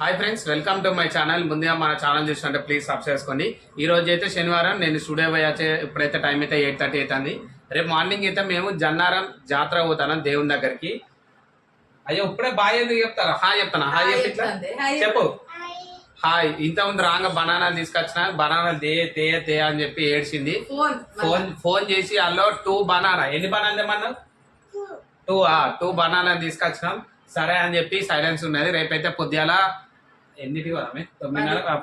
Hi friends welcome to my channel ముందుగా మన channel చూసినట్టే ప్లీజ్ సబ్స్క్రైబ్ చేసుకోండి. ఈ రోజు అయితే శనివారం నేను స్టూడియో పోయి వచ్చే ఇప్పుడైతే టైం అయితే ఎయిట్ థర్టీ అవుతుంది. రేపు మార్నింగ్ అయితే మేము జన్నారం జాతర పోతాను దేవుని దగ్గరికి. అయ్యో ఇప్పుడే బాయ్ ఎందుకు చెప్తారా? హాయ్ చెప్తాను? హాయ్ చెప్పి. హాయ్ ఇంతకుముందు రాంగ బనానాలు తీసుకొచ్చిన బనానా దే తే తే అని చెప్పి ఏడ్చింది. ఫోన్ ఫోన్ చేసి అల్లో టూ బనానా ఎన్ని బనానా తెమ్మన్నావు? టూ టూ బనానా తీసుకొచ్చినాం. సరే అని చెప్పి సైలెన్స్ ఉన్నది. రేపైతే పొద్దుగాల ఎన్నిటి వరమే తొమ్మిదిన్నర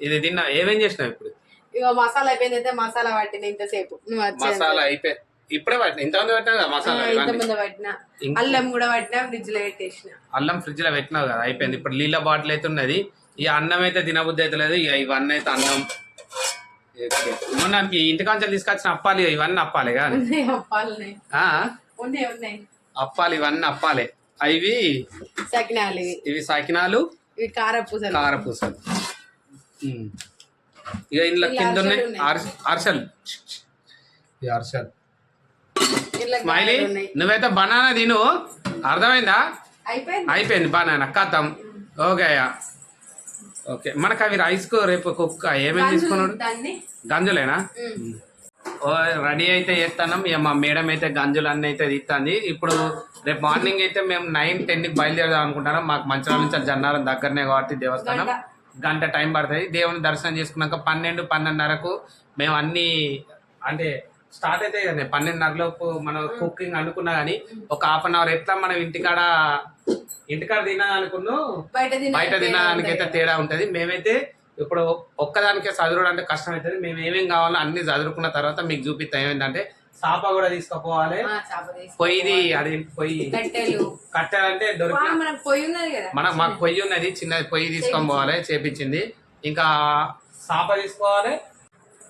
ఇది తిన్నా ఏమేం చేసినావు ఇప్పుడు? ఇగో మసాలా అయిపోయింది అయితే మసాలా పట్టిన ఇంతసేపు. నువ్వు. మసాలా అయిపోయి ఇప్పుడే పట్టిన ఇంతమంది పెట్టినా కదా మసాలా ఇంత. ముందు పట్టిన. ఇంక- అల్లం కూడా పట్టిన ఫ్రిడ్జ్లో పెట్టేసిన. అల్లం ఫ్రిడ్జ్లో పెట్టినావు కదా అయిపోయింది. ఇప్పుడు నీళ్ళ బాటిల్ అయితే ఉన్నది. ఈ అన్నం అయితే తినబుద్ధి అయితే లేదు ఇక ఇవన్నీ అయితే అన్నం. మొన్న ఇంటికాంచెలు తీసుకొచ్చిన అప్పాలి ఇవన్నీ అప్పాలి కానీ అప్పాలు ఇవన్నీ అప్పాలి. అవి సకినాలు ఇవి సకినాలు ఇవి కారపూసలు. కారపూసలు. ఇక ఇందులో కింద ఉన్నాయి. అరిసెలు ఇట్లా స్మైలీ నువ్వైతే బనానా తిను. అర్థమైందా? అయిపోయింది. అయిపోయింది బనానా. కథం. ఓకే ఓకే మనకు అవి రైస్కు రేపు కుక్క ఏమేమి తీసుకున్నాడు? గంజులేనా? రెడీ అయితే చేస్తాను ఇక మా మేడం అయితే గంజులు అన్నీ అయితే తీస్తుంది ఇప్పుడు రేపు మార్నింగ్ అయితే మేము నైన్ టెన్కి బయలుదేరదాం అనుకుంటున్నాం మాకు మంచిర్యాల నుంచి జన్నారం దగ్గరనే కాబట్టి దేవస్థానం. గంట. టైం పడుతుంది. దేవుని దర్శనం చేసుకున్నాక పన్నెండు పన్నెండున్నరకు మేము అన్ని అంటే స్టార్ట్ అయితే కదా పన్నెండున్నరలోపు మనం కుకింగ్ అనుకున్నా కానీ ఒక హాఫ్ అన్ అవర్ ఎట్లా మనం ఇంటికాడ ఇంటికాడ తినాలనుకున్నాం బయట తిన బయట తినడానికైతే తేడా ఉంటది. మేమైతే ఇప్పుడు ఒక్కదానికే చదువుడు అంటే కష్టం అవుతుంది. మేము ఏమేం కావాలో అన్ని చదువుకున్న తర్వాత మీకు చూపిస్తాం. ఏమైందంటే సాప కూడా తీసుకుపోవాలి. చేప. పొయ్యిది అది పొయ్యి. కట్టెలు కట్టాలంటే వా, దొరికి మనకు పొయ్యి ఉన్నది కదా. మనకు మాకు పొయ్యి ఉన్నది చిన్నది పొయ్యి తీసుకొని పోవాలి చేపించింది. ఇంకా సాప తీసుకోవాలి.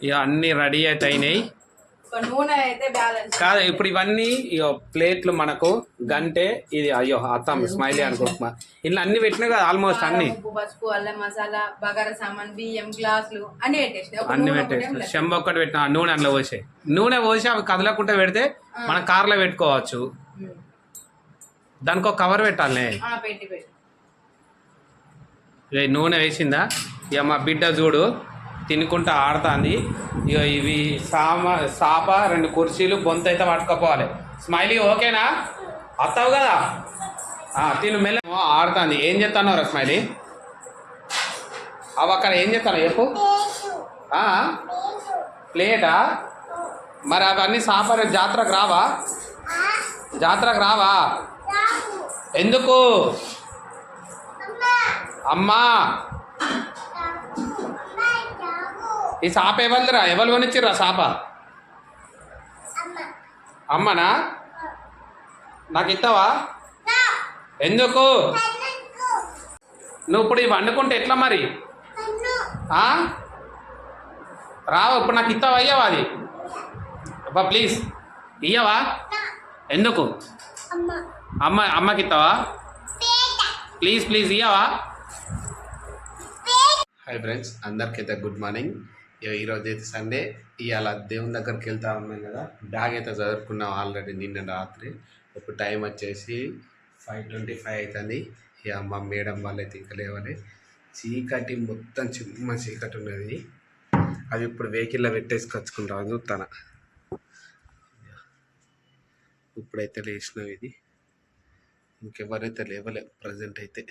ఇక అన్ని రెడీ అయితే అయినాయి. నూనె అయితే బ్యాలెన్స్ కాదు ఇప్పుడు ఇవన్నీ ప్లేట్లు మనకు గంటే ఇది అయ్యో అత్తం స్మైలీ అనుకుంటున్నా ఇలా అన్ని పెట్టినా కదా ఆల్మోస్ట్ అన్ని. పసుపు అల్లం మసాలా బగారా సామాన్ బియ్యం గ్లాసులు అన్ని పెట్టేసిన. ఒక అన్ని నూనె ఒకటే పెట్టేసి ఉండదు. చెంబ ఒక్కటి పెట్టిన నూనె అందులో పోసే. నూనె పోసి అవి కదలకుండా పెడితే మన కార్లో పెట్టుకోవచ్చు. దానికి ఒక కవర్ పెట్టాలి పెట్టి నూనె వేసిందా? ఇక మా బిడ్డ చూడు తినుకుంటా ఆడుతుంది. ఇక ఇవి సామ సాప రెండు కుర్చీలు బొంత అయితే పట్టుకపోవాలి. స్మైలీ ఓకేనా? వస్తావు కదా? తిను మెల్ల ఆడుతుంది. ఏం చెప్తాను స్మైలీ? అవి అక్కడ ఏం చెప్తాను చెప్పు? ప్లేటా? మరి అవన్నీ సాప రేపు జాతరకు రావా? జాతరకు రావా? ఎందుకు? అమ్మా. ఈ సాప ఎవరిదిరా? ఎవరు కొనిచ్చిర్రా సాప? అమ్మనా? నాకు ఇస్తావా ఎందుకు? నువ్వు ఇప్పుడు ఇవి వండుకుంటే ఎట్లా మరి? రావు ఇప్పుడు నాకు ఇస్తావా అయ్యావా అది? అబ్బా ప్లీజ్ ఇయ్యవా? ఎందుకు? అమ్మ అమ్మకి ఇస్తావా ప్లీజ్ ప్లీజ్ ఇయ్యవా? హాయ్ ఫ్రెండ్స్ అందరికైతే గుడ్ మార్నింగ్ ఈరోజు అయితే సండే ఇవాళ దేవుని దగ్గరికి వెళ్తా ఉన్నాం కదా బ్యాగ్ అయితే చదువుకున్నాం ఆల్రెడీ నిన్న రాత్రి. ఇప్పుడు టైం వచ్చేసి ఫైవ్ ట్వంటీ ఫైవ్ అవుతుంది ఇక మా మేడం వాళ్ళు అయితే ఇంకా లేవాలి. చీకటి మొత్తం చిమ్మ చీకటి ఉన్నది. అవి ఇప్పుడు వెహికల్లో పెట్టేసుకొచ్చుకుంటాం చూస్తాను ఇప్పుడైతే లేచినావు ఇది. ఇంకెవరైతే లేవలే ప్రజెంట్ అయితే.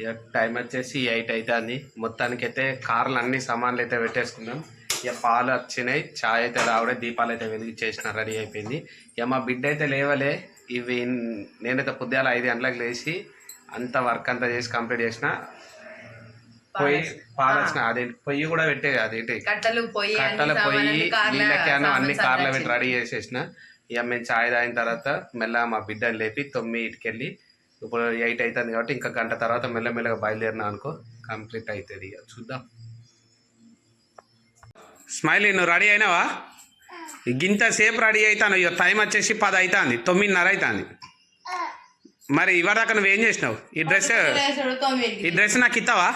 ఇక టైం వచ్చేసి ఎయిట్ అవుతుంది మొత్తానికి అయితే కార్లు అన్ని సామాన్లు అయితే పెట్టేసుకున్నాం ఇక పాలు వచ్చినాయి చాయ్ అయితే రావడే దీపాలు అయితే వెలిగించేసిన రెడీ అయిపోయింది. ఇక మా బిడ్డ అయితే లేవలే. ఇవి నేనైతే పొద్దుగాల ఐదు గంటలకు లేచి అంత వర్క్ అంతా చేసి కంప్లీట్ చేసిన. పొయ్యి పాలు వచ్చిన అదేంటి? పొయ్యి కూడా పెట్టే అదేంటి? కట్టెలు పొయ్యి కట్టల పొయ్యి అన్ని కార్ల నీళ్ళ క్యాన్ అన్ని సామాన్లు కార్లో పెట్టి. రెడీ చేసేసిన. ఇక మేము చాయ్ తాగిన తర్వాత మెల్లగా మా బిడ్డని లేపి తొమ్మిదికి వెళ్ళి ఇప్పుడు ఎయిట్ అవుతుంది కాబట్టి ఇంకా గంట తర్వాత మెల్లమెల్లగా బయలుదేరినా అనుకో కంప్లీట్ అవుతుంది ఇక చూద్దాం. స్మైలీ నువ్వు రెడీ అయినావా? గింత సేపు రెడీ అవుతాను ఇక టైం వచ్చేసి పది అవుతుంది తొమ్మిదిన్నర అవుతుంది మరి ఇవరిదాకా నువ్వేం చేసినావు? ఈ డ్రెస్ ఈ డ్రెస్ నాకు ఇస్తావా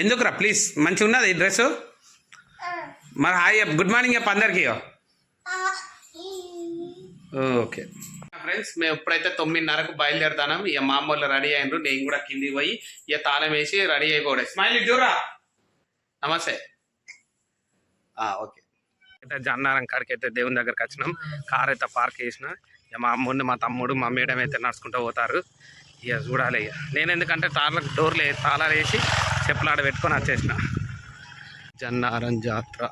ఎందుకురా ప్లీజ్ మంచిగా ఉన్నది ఈ డ్రెస్? మరి హాయ్ గుడ్ మార్నింగ్ చెప్పు అందరికీ ఓకే. ఫ్రెండ్స్ మేము ఎప్పుడైతే తొమ్మిదిన్నరకు బయలుదేరుతాను ఇక మా అమ్మోళ్ళు రెడీ అయినరు నేను కూడా కిందికి పోయి ఇక తాళం వేసి రెడీ అయిపోవడం స్మైల్ చూరా నమస్తే. ఆ, ఓకే. అయితే జన్నారం కాడికి అయితే దేవుని దగ్గరికి వచ్చినాం. కార్ అయితే పార్క్ చేసిన. ఇక మా అమ్ముడిని మా తమ్ముడు మా మేడం అయితే నడుచుకుంటూ పోతారు. ఇక చూడాలి ఇక. నేను ఎందుకంటే తాళ్ళకు డోర్లు తాళాలు వేసి చెప్పులు ఆడ పెట్టుకొని వచ్చేసిన. జన్నారం జాతర.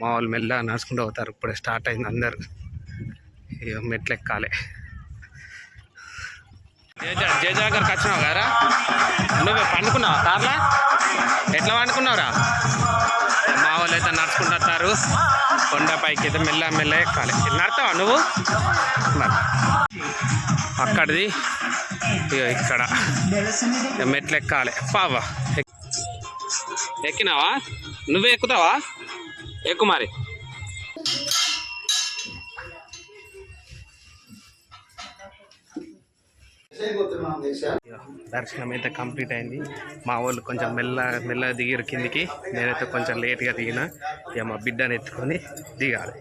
మా వాళ్ళు మెల్ల నడుచుకుంటూ పోతారు. ఇప్పుడే స్టార్ట్ అయింది అందరు. మెట్లు ఎక్కాలి జేజా జేజా గారికి వచ్చినావు కదరా నువ్వు పండుకున్నావా కార్లా? ఎట్లా పండుకున్నావురా? మా వాళ్ళు అయితే నడుచుకుంటూ వస్తారు కొండపైకి అయితే మెల్ల మెల్ల ఎక్కాలి. నడతావా నువ్వు? మరి. అక్కడిది. ఇక్కడ. మెట్లు ఎక్కాలి పావా. ఎక్కినావా? నువ్వే ఎక్కుతావా? ఎక్కు మరి. దర్శనం అయితే కంప్లీట్ అయింది. మా వాళ్ళు కొంచెం మెల్ల మెల్లగా దిగిరు కిందికి. నేనైతే కొంచెం లేట్గా దిగిన. ఇక మా బిడ్డని ఎత్తుకొని దిగాలి.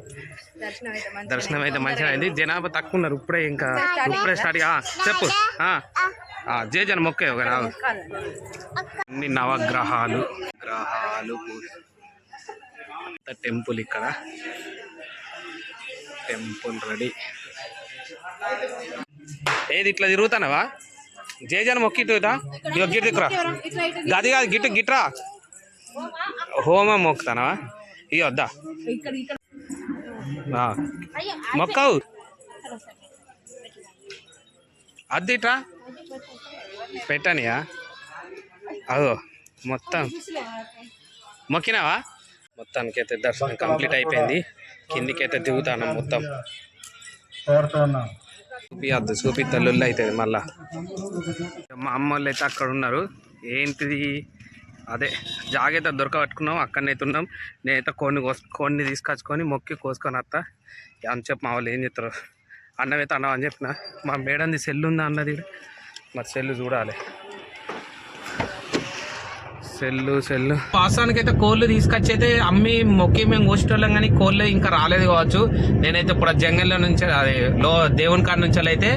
దర్శనం అయితే మంచిగా అయింది. జనాభా తక్కువ ఉన్నారు. ఇప్పుడే ఇంకా ఇప్పుడే స్టార్ట్ చెప్పు. జే జన మొక్కే ఒక రావు. అన్ని నవగ్రహాలు. గ్రహాలు టెంపుల్ ఇక్కడ. Temple ready. ఏది ఇట్లా తిరుగుతానవా? జేజన్ మొక్కి ఇక గిట్ దిక్కురా గది కాదు గిట్టు గిట్రా? హోమం మొక్కుతానవా? ఇక వద్దా. ఇక్కడ ఇక్కడ మొక్కవు అద్దిట్రా పెట్టనియా? అదో మొత్తం. మొక్కినావా? మొత్తానికి అయితే దర్శనం కంప్లీట్ అయిపోయింది. కిందికైతే దిగుతాను మొత్తం. చూపియద్దు చూపి తల్లుళ్ళు అవుతుంది మళ్ళా. మా అమ్మ వాళ్ళు అయితే అక్కడ ఉన్నారు. ఏంటిది? అదే జాగ్రత్త దొరకబట్టుకున్నాం అక్కడనే అయితే ఉన్నాం. నేనైతే కొన్ని కోస్ కొన్ని తీసుకొచ్చుకొని మొక్కి కోసుకొని వస్తా ఇక అని చెప్పి మా వాళ్ళు ఏం చెప్తారు. అన్నం అయితే అన్నం అని చెప్పిన. మా మేడంది సెల్ ఉందా అన్నది? మరి సెల్ చూడాలి. Cell cell. వాస్తవానికి అయితే కోళ్ళు తీసుకొచ్చి అయితే అమ్మి మొక్కి మేము కోసేటోళ్ళం కానీ కోళ్ళు ఇంకా రాలేదు కావచ్చు. నేనైతే ఇప్పుడు జంగల్లో నుంచి అది లో దేవుని కాడ నుంచి అయితే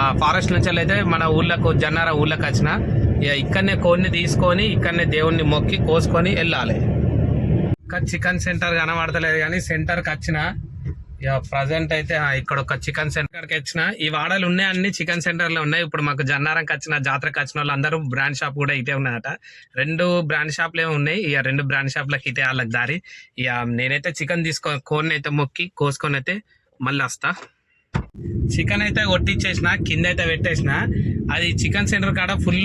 ఆ ఫారెస్ట్ నుంచి అయితే మన ఊళ్ళకు జన్నార ఊళ్ళకి వచ్చిన ఇక ఇక్కడనే కోడిని తీసుకొని ఇక్కడనే దేవుణ్ణి మొక్కి కోసుకొని వెళ్ళాలి. ఇంకా చికెన్ సెంటర్ కనబడతలేదు కానీ సెంటర్కి వచ్చిన ఇక ప్రజెంట్ అయితే ఇక్కడ ఒక చికెన్ సెంటర్కి వచ్చిన. ఈ వాడలు ఉన్నాయి అన్ని చికెన్ సెంటర్లో ఉన్నాయి. ఇప్పుడు మాకు జన్నారంకి వచ్చిన జాతరకు వచ్చిన వాళ్ళు అందరూ బ్రాండ్ షాప్ కూడా ఇటే ఉన్నాయట. రెండు బ్రాండ్ షాప్లు ఏమి ఉన్నాయి. ఇక రెండు బ్రాండ్ షాప్లకి ఇటే వాళ్ళకి దారి. ఇక నేనైతే చికెన్ తీసుకో కోడిని అయితే మొక్కి కోసుకొని అయితే మళ్ళీ వస్తా. చికెన్ అయితే కొట్టించేసిన కింద అయితే పెట్టేసిన. అది చికెన్ సెంటర్ కాడ ఫుల్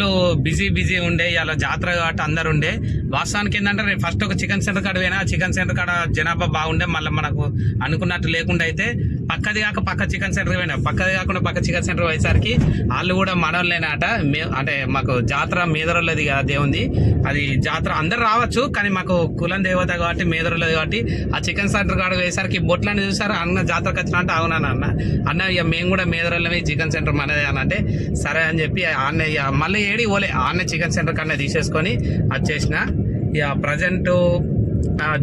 బిజీ బిజీ ఉండే. ఇలా జాతర కాబట్టి అందరు ఉండే. వాస్తవానికి ఏంటంటే నేను ఫస్ట్ ఒక చికెన్ సెంటర్ కాడ పోయినా చికెన్ సెంటర్ కాడ జనాభా బాగుండే. మళ్ళీ మనకు అనుకున్నట్టు లేకుండా అయితే పక్కది కాక పక్క చికెన్ సెంటర్ పోయినా. పక్కది కాకుండా పక్క చికెన్ సెంటర్ పోయేసరికి వాళ్ళు కూడా మనోళ్ళేనాట. మే అంటే మాకు జాతర మేదరోళ్ళది కదా దేవుంది అది జాతర అందరు రావచ్చు కానీ మాకు కులం దేవత కాబట్టి మేదరోళ్ళది కాబట్టి ఆ చికెన్ సెంటర్ కాడ పోయేసరికి బొట్లని చూసారు? అన్న జాతరకు వచ్చిన అంటే అవునా అన్న అన్న ఇక మేము కూడా మేదరల్లమే చికెన్ సెంటర్ మనదే అని అంటే సరే అని చెప్పి ఆన్న ఇక మళ్ళీ ఏడి ఓలే ఆన్న చికెన్ సెంటర్ కన్నా తీసేసుకొని వచ్చేసిన ఇక ప్రజెంట్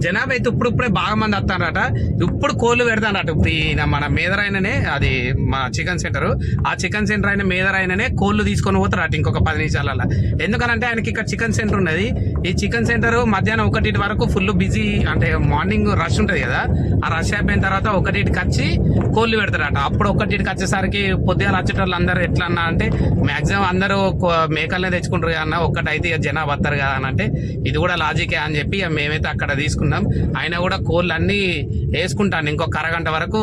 జనాభా అయితే ఇప్పుడు ఇప్పుడే బాగా మంది వస్తారట. ఇప్పుడు కోళ్ళు పెడతానట ఇప్పుడు ఈయన మన మేదరైననే అది మా చికెన్ సెంటర్. ఆ చికెన్ సెంటర్ అయిన మేదరైననే కోళ్ళు తీసుకొని పోతారట ఇంకొక పది నిమిషాలలో ఎందుకనంటే ఆయనకి ఇక్కడ చికెన్ సెంటర్ ఉన్నది. ఈ చికెన్ సెంటర్ మధ్యాహ్నం ఒకటి వరకు ఫుల్ బిజీ అంటే మార్నింగ్ రష్ ఉంటుంది కదా. ఆ రష్ అయిపోయిన తర్వాత ఒకటికి వచ్చి కోళ్ళు పెడతారట. అప్పుడు ఒకటికి వచ్చేసరికి పొద్దుగాల వచ్చేటోళ్ళు అందరూ ఎట్లా అన్నా అంటే మ్యాక్సిమం అందరూ మేకలనే తెచ్చుకుంటారు కదా అన్న ఒక్కటైతే ఇక జనాభా వస్తారు కదా అని అంటే ఇది కూడా లాజికే అని చెప్పి ఇక మేమైతే అక్కడ తీసుకున్నాం. అయినా కూడా కోళ్ళు అన్నీ వేసుకుంటాను. ఇంకొక అరగంట వరకు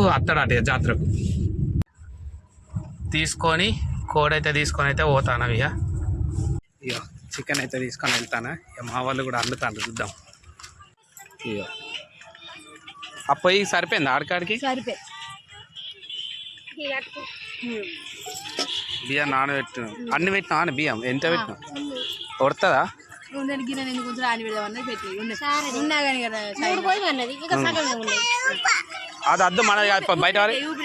ఇక జాతరకు. తీసుకొని కోడైతే తీసుకొని అయితే పోతాను ఇక. ఇక చికెన్ అయితే తీసుకొని వెళ్తాను. ఇక మా వాళ్ళు కూడా అందుతాను చూద్దాం. ఇక. ఆ పొయ్యి సరిపోయింది ఆడికాడికి సరిపోయి. బియ్యం నానబెట్టిన అన్ని పెట్టినా అని బియ్యం? ఎంత పెట్టినా కొడుతుందా ఉండని గిన్నె ఎందుకు కొంచెం ఆని పెడదామన్నది పెట్టి ఉన్న కానీ కదా అది అద్దు మన బయట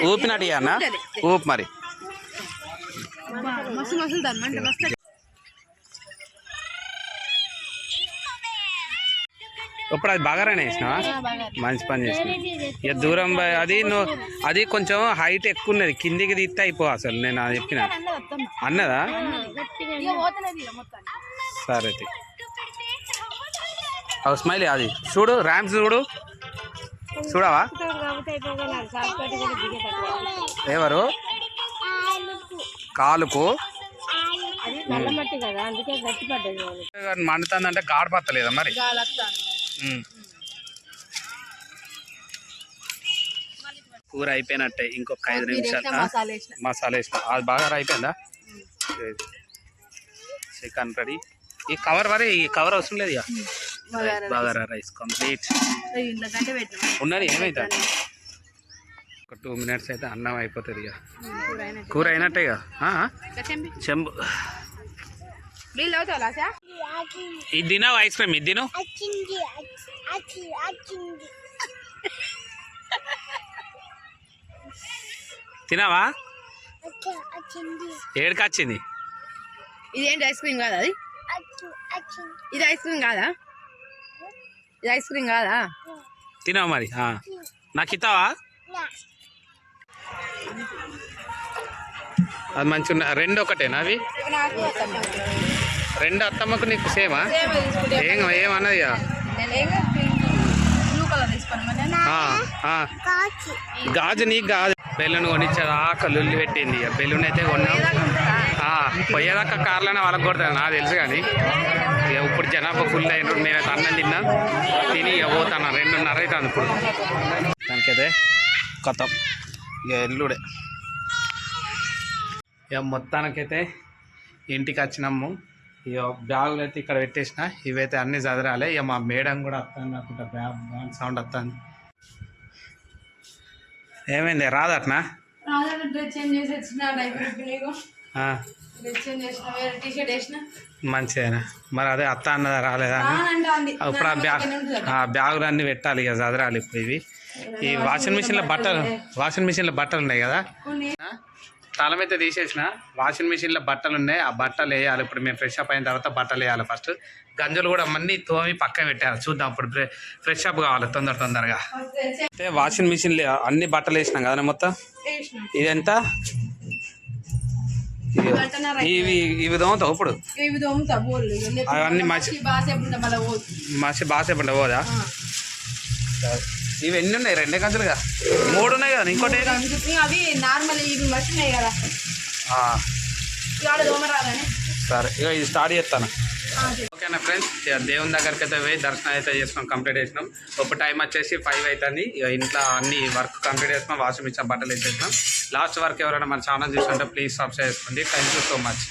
ఊపినట్టు అన్న. ఊపు మరి. మస్తు మస్తు దాన్ని మస్తు. ఇప్పుడు అది బాగానే వేసినావా మంచి పని చేసిన ఇక దూరం పోయి- అది నువ్వు అది కొంచెం హైట్ ఎక్కువ ఉన్నది. కిందికి తీస్తే అయిపో అసలు. నేను అది చెప్పిన. అన్నదా? ఇక ఇక సరే అవి స్మైల్ అది. చూడు ర్యామ్స్ చూడు. చూడవా? ఎవరు? కాలుకు. మండుతుందంటే గాడి పత్తలేదా మరి. కూర అయిపోయినట్టే ఇంకొక ఐదు నిమిషాలు. మసాలా వేసిన. అది బాగా అయిపోయిందా చికెన్ రెడీ. ఈ కవర్ వరే ఈ కవర్ అవసరం లేదు ఇక. బాగా రైస్ కంప్లీట్ ఉన్నది ఏమైతుంది ఒక టూ మినిట్స్ అయితే అన్నం అయిపోతుంది ఇక. కూర అయినట్టు. చెంబు. ఇది తినావు ఐస్ క్రీమ్? ఇది తిను? తినావా? ఏడికి వచ్చింది? ఇదేంటి ఐస్ క్రీమ్ కాదా అది? ఇది ఐస్ క్రీమ్ కాదా? ఇది ఐస్ క్రీమ్ కాదా? తినావు మరి? ఆ. నాకు ఇస్తావా? అది మంచిగా ఉన్న రెండు ఒకటేనా అవి? రెండు అత్తమ్మకు నీకు సేమా? ఏం ఏమన్నది. గాజు. నీకు గాజు. బెలూన్ కొనిచ్చేది ఆక లొల్లి పెట్టింది ఇక బెలూన్ అయితే కొన్నాం. పోయేదాకా కార్లోనే వాళ్ళకి కొడతాను నాకు తెలుసు కానీ. ఇక ఇప్పుడు జనాభా ఫుల్ అయినారు నేనైతే అన్నం తిన్నా. తిని పోతాను. రెండున్నర అవుతుంది ఇప్పుడు. దానికైతే కొత్త ఇక ఎల్లుడే. ఇక మొత్తానికైతే ఇంటికి వచ్చినాము. ఇక బ్యాగులు అయితే ఇక్కడ పెట్టేసిన. ఇవైతే అన్ని చదరాలి. ఇక మా మేడం కూడా వస్తాను అనుకుంటా. బ్యాగ్ బ్యాగ్ సౌండ్ వస్తుంది ఏమైంది? రాదట్నా? డ్రెస్ చేంజ్ చేసి వచ్చిన మంచిదేనా? మరి అదే అత్త అన్నదా రాలేదా ఇప్పుడు ఆ బ్యాగ్ ఆ బ్యాగులు అన్నీ పెట్టాలి ఇక చదరాలి ఇప్పుడు ఇవి. ఈ వాషింగ్ మిషన్లో బట్టలు వాషింగ్ మిషన్లో బట్టలు ఉన్నాయి కదా? తాళం అయితే తీసేసిన. వాషింగ్ మిషన్లో బట్టలు ఉన్నాయి. ఆ బట్టలు వేయాలి. ఇప్పుడు మేము ఫ్రెష్ అప్ అయిన తర్వాత బట్టలు వేయాలి ఫస్ట్. గంజులు కూడా అన్నీ తోమి పక్క పెట్టాలి. చూద్దాం ఇప్పుడు ఫ్రె- ఫ్రెష్ అప్ కావాలి తొందర తొందరగా. అయితే వాషింగ్ మిషన్లో అన్ని బట్టలు వేసినాం కదా మొత్తం? వేసిన. ఇవి ఇవి తోముతావు ఇప్పుడు? ఇవి తోముతా బోళ్ళు అవన్నీ పోదు. మసి బాసేపండి పోదా. ఇవి ఎన్ని ఉన్నాయి? రెండే గంటలుగా మూడు ఉన్నాయి కదా ఇంకోటి అవి నార్మల్ ఇవి కదా. ఆ, ఇవాళ దోమరాలని సరే ఇక ఇది స్టార్ట్ చేస్తాను. ఓకేనా ఫ్రెండ్స్ దేవుని దగ్గరికి అయితే పోయి దర్శనం అయితే చేసుకున్నాం కంప్లీట్ చేసినాం. ఒక టైం వచ్చేసి ఫైవ్ అవుతుంది ఇక ఇంట్లో అన్ని వర్క్ కంప్లీట్ చేసినాం వాషింగ్ మిషన్ బట్టలు వేసేసినాం లాస్ట్ వర్క్ ఎవరైనా మన ఛానల్ చూసుకుంటే ప్లీజ్ సబ్స్క్రైబ్ చేసుకోండి. Thank you so much